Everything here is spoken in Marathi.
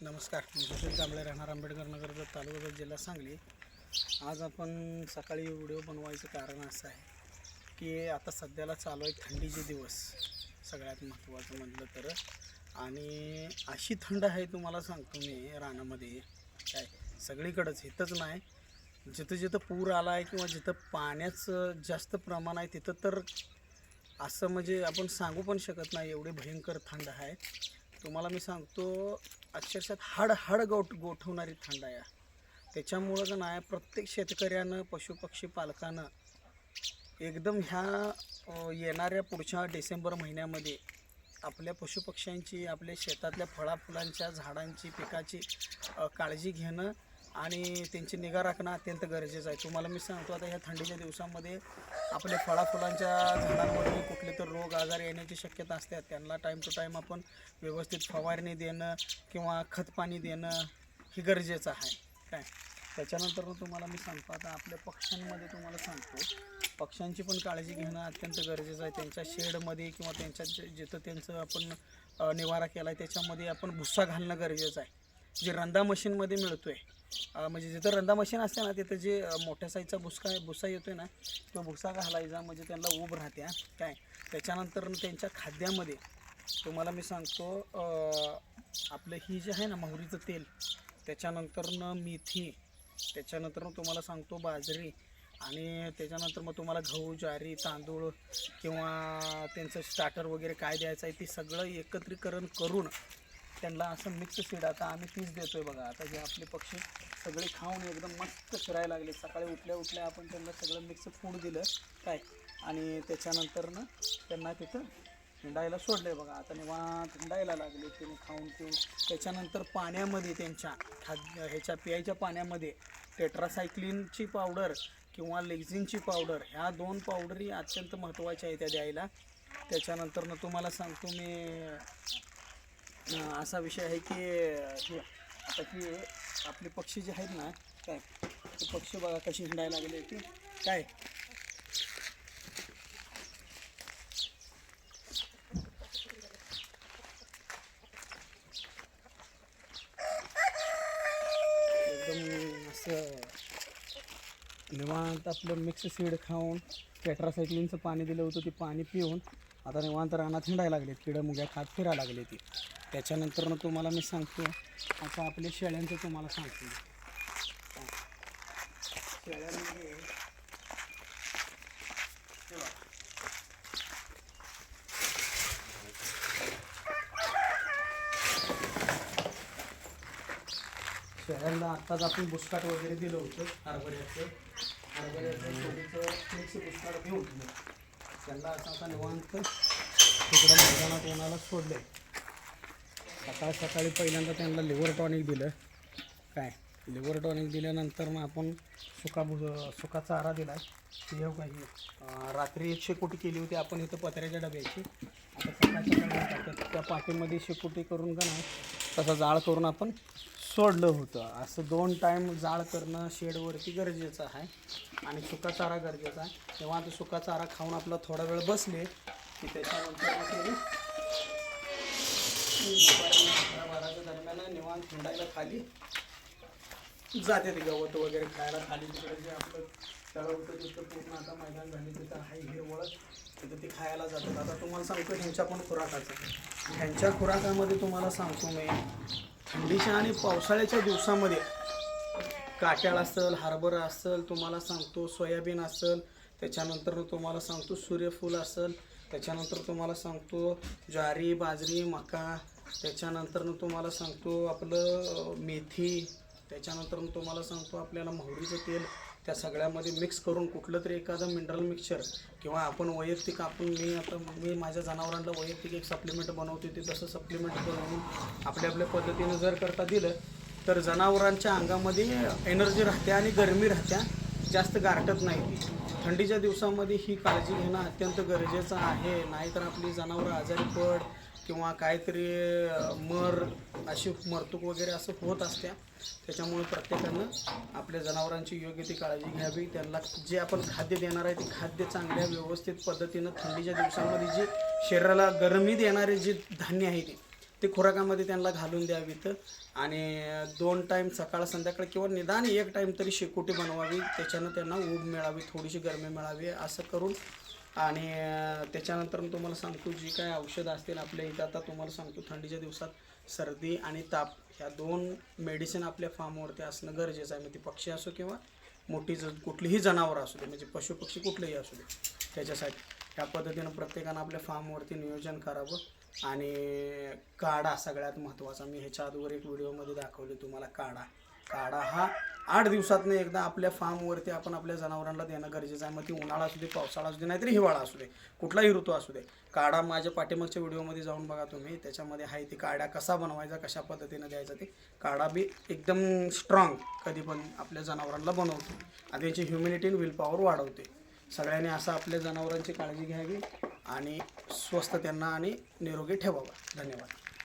नमस्कार मी सुशील कांबळे राहणार आंबेडकर नगर तालुका जिल्हा सांगली. आज आपण सकाळी व्हिडिओ बनवायचं कारण असं आहे की आता सध्याला चालू आहे थंडीचे दिवस. सगळ्यात महत्त्वाचं म्हटलं तर. आणि अशी थंड आहे तुम्हाला सांगतो मी रानामध्ये. काय सगळीकडंच इथंच नाही. जिथं जिथं पूर आला आहे किंवा जिथं पाण्याचं जास्त प्रमाण आहे तिथं तर असं म्हणजे आपण सांगू पण शकत नाही एवढी भयंकर थंड आहे. तुम्हाला मी सांगतो अक्षरशः हाड हाड गोठ गोठवणारी थंड आहे. त्याच्यामुळं का नाही प्रत्येक शेतकऱ्यानं पशुपक्षी पालकानं एकदम ह्या येणाऱ्या पुढच्या डिसेंबर महिन्यामध्ये आपल्या पशुपक्ष्यांची आपल्या शेतातल्या फळाफुलांच्या झाडांची पिकाची काळजी घेणं आणि त्यांची निगा राखणं अत्यंत गरजेचं आहे. तुम्हाला मी सांगतो आता ह्या थंडीच्या दिवसामध्ये आपल्या फळाफुलांच्या झाडांमध्ये कुठले तर रोग आजार येण्याची शक्यता असते. त्यांना टाईम टू टाईम आपण व्यवस्थित फवारणी देणं किंवा खतपाणी देणं हे गरजेचं आहे. काय? त्याच्यानंतर तुम्हाला मी सांगतो आता आपल्या पक्ष्यांमध्ये तुम्हाला सांगतो पक्ष्यांची पण काळजी घेणं अत्यंत गरजेचं आहे. त्यांच्या शेडमध्ये किंवा त्यांच्या जे- जिथं त्यांचं आपण निवारा केला आहे त्याच्यामध्ये आपण भुस्सा घालणं गरजेचं आहे. जे रंदा मशीनमध्ये मिळतो आहे म्हणजे जिथं रंदा मशीन असते ना तिथं जे मोठ्या साईजचा भुसका भुसा येतो आहे ना तो भुसा घालायचा म्हणजे त्यांना उब राहते काय? त्याच्यानंतर त्यांच्या खाद्यामध्ये तुम्हाला मी सांगतो आपलं ही जे आहे ना मोहरीचं तेल त्याच्यानंतरनं मेथी त्याच्यानंतर तुम्हाला सांगतो बाजरी आणि त्याच्यानंतर मग तुम्हाला गहू ज्वारी तांदूळ किंवा त्यांचं स्टार्टर वगैरे काय द्यायचं आहे ते सगळं एकत्रीकरण करून त्यांना असं मिक्स सीड आता आम्ही तीच देतोय बघा. आता जे आपले पक्षी सगळे खाऊन एकदम मस्त फिरायला लागले. सकाळी उठल्या उठल्या आपण त्यांना सगळं मिक्स फूड दिलं. काय? आणि त्याच्यानंतर ना त्यांना तिथं हिंडायला सोडलंय बघा. आता निवांत हिंडायला लागले तिने खाऊन पिऊन. त्याच्यानंतर पाण्यामध्ये त्यांच्या खाद्य ह्याच्या पियाच्या पाण्यामध्ये टेट्रासायक्लिनची पावडर किंवा लेक्झिनची पावडर ह्या दोन पावडरी अत्यंत महत्त्वाच्या आहेत त्या द्यायला. त्याच्यानंतर तुम्हाला सांगतो मी असा विषय आहे की आता की आपले पक्षी जे आहेत ना काय? ते पक्षी बघा कशी हिंडायला लागले की काय? एकदम असं निवांत आपलं मिक्स सीड खाऊन टेट्रासायक्लिनचं पाणी दिलं होतं ते पाणी पिऊन आता निवांत रानात हिंडायला लागलेत किडं मुग्या खात फिरायला लागले ती त्याच्यानंतर तुम्हाला मी सांगतो आता आपल्या शेळ्यांचं तुम्हाला सांगतो. शेळ्यांमध्ये शेळ्यांना आत्ताच आपण बुस्काट वगैरे दिलं होतं हरभऱ्याचं. हरभऱ्याचं मिक्स घेऊन. त्यांना असं आता निवांत तिकडं मैदानात उन्हाला सोडले. सकाळ सकाळी पहिल्यांदा त्यांना लिव्हर टॉनिक दिलं. काय? लिव्हर टॉनिक दिल्यानंतर मग आपण सुका भुज सुका चारा दिला आहे हे? काही रात्री एक शेकोटी केली होती. आपण इथं पत्र्याच्या डब्याची. आता सकाळ सकाळी त्या पाठीमध्ये शेकोटी करून का नाही तसा जाळ करून आपण सोडलं होतं. असं दोन टाईम जाळ करणं शेडवरती गरजेचं आहे आणि सुका चारा गरजेचा आहे. तेव्हा ते सुका चारा खाऊन आपला थोडा वेळ बसले की त्याच्यानंतर बाराच्या दरम्यान निवांत थंडायला खाली जाते ते गवत वगैरे खायला खाली तिकडे जे आपलं तळ होतं तिथं पूर्ण आता मैदान झाले तिथं आहे हिरवळ तिथं ते खायला जातात. आता तुम्हाला सांगतो ह्यांच्या पण खुराकाचं. ह्यांच्या खुराकामध्ये तुम्हाला सांगतो मी थंडीच्या आणि पावसाळ्याच्या दिवसामध्ये काट्याळ असेल हरभरा असेल तुम्हाला सांगतो सोयाबीन असेल त्याच्यानंतर तुम्हाला सांगतो सूर्यफूल असेल त्याच्यानंतर तुम्हाला सांगतो ज्वारी बाजरी मका त्याच्यानंतर तुम्हाला सांगतो आपलं मेथी त्याच्यानंतर तुम्हाला सांगतो आपल्याला मोहरीचं तेल. त्या सगळ्यामध्ये मिक्स करून कुठलं तरी एखादं मिनरल मिक्सचर किंवा आपण वैयक्तिक आपण मी आता मी माझ्या जनावरांना वैयक्तिक एक सप्लिमेंट बनवते ते तसं सप्लिमेंट बनवून आपल्या आपल्या पद्धतीनं जर करता दिलं तर जनावरांच्या अंगामध्ये एनर्जी राहते आणि गरमी राहत्या जास्त गारटत नाही ती. थंडीच्या दिवसामध्ये ही काळजी घेणं अत्यंत गरजेचं आहे. नाहीतर आपली जनावरं आजारी पड किंवा काहीतरी मर अशी मरतूक वगैरे असं होत असत्या. त्याच्यामुळे प्रत्येकानं आपल्या जनावरांची योग्य ती काळजी घ्यावी. त्यांना जे आपण खाद्य देणार आहे ते खाद्य चांगल्या व्यवस्थित पद्धतीनं थंडीच्या दिवसामध्ये जे शरीराला गरमी देणारे जे धान्य आहे ते ते खुराकामध्ये त्यांना घालून द्यावीत. आणि दोन टाईम सकाळ संध्याकाळ किंवा निदान एक टाईम तरी शेकोटी बनवावी. त्याच्यानं त्यांना ऊब मिळावी थोडीशी गरमी मिळावी असं करून आणि त्याच्यानंतर मी तुम्हाला सांगतो जी काय औषधं असतील आपल्या इथं आता तुम्हाला सांगतो थंडीच्या दिवसात सर्दी आणि ताप ह्या दोन मेडिसिन आपल्या फार्मवरती असणं गरजेचं आहे. मग ती पक्षी असो किंवा मोठी ज कुठलीही जनावरं असू दे म्हणजे पशुपक्षी कुठलेही असू दे त्याच्यासाठी. ह्या पद्धतीनं प्रत्येकानं आपल्या फार्मवरती नियोजन करावं. आणि काढा सगळ्यात महत्त्वाचा मी ह्याच्या अगोदर एक व्हिडिओमध्ये दाखवले तुम्हाला काढा. काढा हा आठ दिवसातनं एकदा आपल्या फार्मवरती आपण आपल्या जनावरांना देणं गरजेचं आहे. मग ती उन्हाळा असू दे पावसाळा असू दे नाहीतरी हिवाळा असू दे कुठलाही ऋतू असू दे. काढा माझ्या पाठीमागच्या व्हिडिओमध्ये जाऊन बघा तुम्ही. त्याच्यामध्ये आहे ती काढा कसा बनवायचा कशा पद्धतीनं द्यायचा ते. काढा बी एकदम स्ट्रॉंग कधी पण आपल्या जनावरांना बनवतो. आणि त्यांची ह्युमिनिटी विल पॉवर वाढवते. सगळ्यांनी असं आपल्या जनावरांची काळजी घ्यावी आणि स्वस्त त्यांना आणि निरोगी ठेवावा. धन्यवाद.